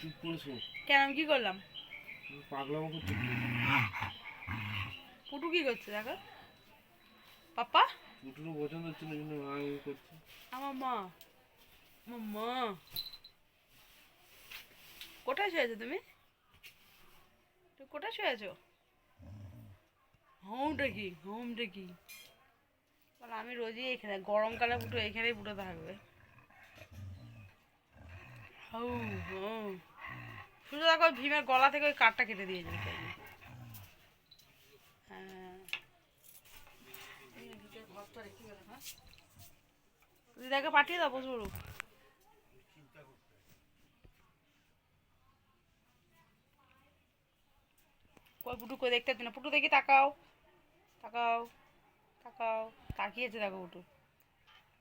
চুপ কেন আমি কি করলাম? তুই পাগলামো করছিস? পুটু কি করছে দেখো। পাপা? দুটোরও পছন্দ হচ্ছে না জন্য মা ইয়ে করছে। আমার মা। আমার মা। কোথায় শুয়েছো তুমি? কোথায় শুয়েছো হোমটা কি? হোমটা কি? আমি রোজই এখানে গরমকালে পুটু এখানেই পুটে থাকবে। শুধু দেখো ভীমের গলা থেকে ওই কাঠটা কেটে দিয়েছে। দেখি। হ্যাঁ। দিদাকে পাঠিয়ে দাও বসবো কই পুটু কই দেখতে না। পুটু দেখি তাকাও। তাকাও। তাকাও। তাকিয়েছে দেখো পুটু।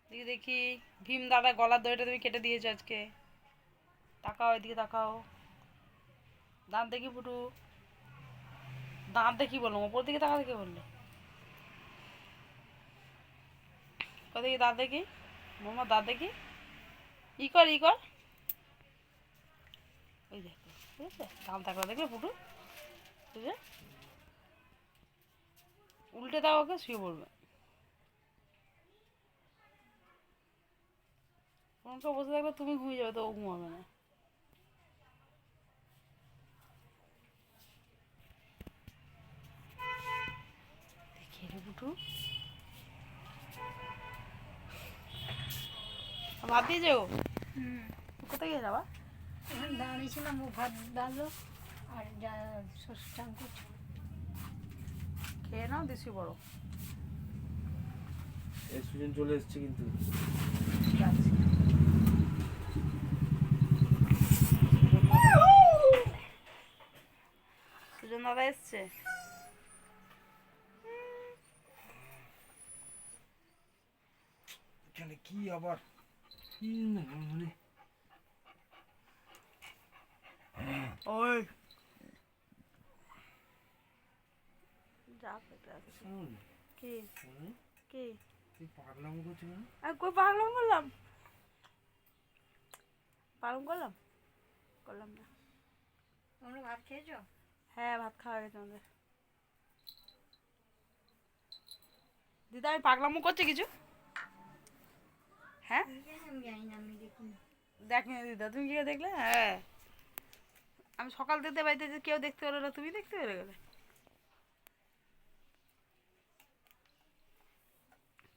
দেখি দেখি। ভীম দাদা গলার দড়িটা তুমি কেটে দিয়েছ আজকে। তাকাও এদিকে তাকাও। দাঁত দেখি পুটু দাঁত দেখি বললাম, ওপর দিকে তাকা দেখে বললে? দেখি দাঁত দেখি। মোমো, দাঁত দেখি। ই কর ই কর। ওই দেখ বুঝেছে দাম থাকলে দেখলে পুটু বুঝে উল্টে দাও ওকে, শুয়ে পড়বে। বসে থাকলে তুমি ঘুমিয়ে যাবে, তো ও ঘুমাবে না। পুটু ভাত দিয়ে যাও হুম। কোথায় গিয়ে যাবা এখন দাঁড়িয়েছিলাম ও ভাত ডালো আর যা সর্ষে চান করছে। খেয়ে নাও দিছি বড়। এই সুজন চলে এসছে কিন্তু। যাচ্ছি। সুজন দাদা এসছে? এখানে কি আবার? মানে? ওই। কি? কি? তুই করছিস না কই পাগলাম করলাম? পাগলাম করলাম? করলাম না। তোমরা ভাত খেয়েছো? হ্যাঁ ভাত খাওয়া গেছে আমাদের। দিদা আমি পাগলামো করছে কিছু? হ্যাঁ? দেখিনি দিদা তুমি কি করে দেখলে? হ্যাঁ। আমি সকাল থেকে বাড়িতে যে কেউ দেখতে পেল না তুমি দেখতে পেরে গেলে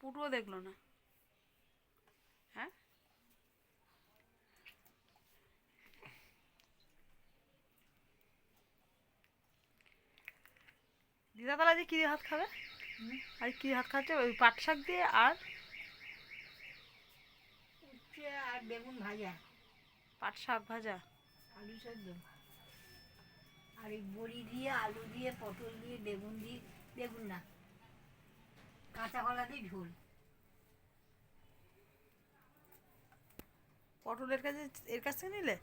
পুটুও দেখল না। হ্যাঁ? দিদা তাহলে আজকে কি ভাত খাবে? আর কি ভাত খাচ্ছে? ওই পাট শাক দিয়ে আর উচ্ছে আর বেগুন ভাজা। পাট শাক ভাজা? আলু সেদ্ধ। আর এই বড়ি দিয়ে আলু দিয়ে পটল দিয়ে বেগুন দিয়ে বেগুন না কাঁচা কলা দিয়ে ঝোল। পটলের কাছে এর কাছ থেকে নিলে?